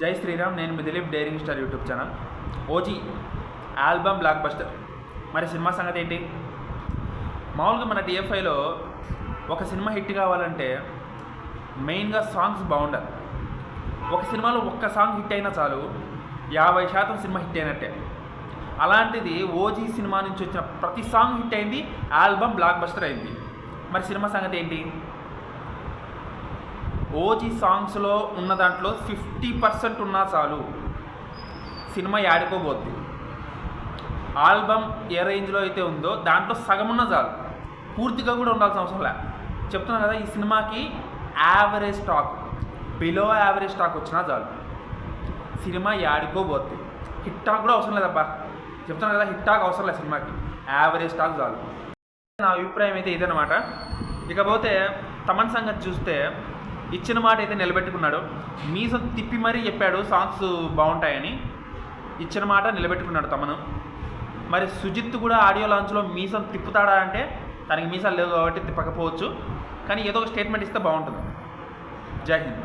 జై శ్రీరామ్ నేను మీ Dileep daring star YouTube channel. OG album blockbuster మరి సినిమా సంగతి ఏంటి? మామూలుగా మన టీఎఫ్ఐలో ఒక సినిమా హిట్ కావాలంటే మెయిన్గా సాంగ్స్ బాగుండాలి. ఒక సినిమాలో ఒక్క సాంగ్ హిట్ అయినా చాలు యాభై శాతం సినిమా హిట్ అయినట్టే. అలాంటిది ఓజీ సినిమా నుంచి వచ్చిన ప్రతి సాంగ్ హిట్ అయింది ఆల్బమ్ బ్లాక్ బస్టర్ అయింది. మరి సినిమా సంగతి ఏంటి? ఓజీ సాంగ్స్లో ఉన్న దాంట్లో ఫిఫ్టీ పర్సెంట్ ఉన్నా చాలు. సినిమా ఆడుకోబోద్ది ఆల్బమ్ ఏ రేంజ్లో అయితే ఉందో దాంట్లో సగం ఉన్న చాలు. పూర్తిగా కూడా ఉండాల్సిన అవసరం లే. చెప్తున్నాను కదా ఈ సినిమాకి average stock below average stock వచ్చినా చాలు. సినిమా ఆడుకోబోద్ది హిట్ టాక్ కూడా అవసరం లేదబ్బా. చెప్తున్నాను కదా హిట్ టాక్ అవసరం లేదు సినిమాకి. యావరేజ్ స్టాక్ చాలు. నా అభిప్రాయం అయితే ఇదనమాట ఇకపోతే తమన్ సంగతి చూస్తే ఇచ్చిన మాట అయితే నిలబెట్టుకున్నాడు. మీసం తిప్పి మరీ చెప్పాడు సాంగ్స్ బాగుంటాయని. ఇచ్చిన మాట నిలబెట్టుకున్నాడు తమను. మరి సుజిత్ కూడా ఆడియో లాంచ్లో మీసం తిప్పుతాడా అంటే తనకి మీసాలు లేవు కాబట్టి తిప్పకపోవచ్చు. కానీ ఏదో ఒక స్టేట్మెంట్ ఇస్తే బాగుంటుంది. జై హింద్.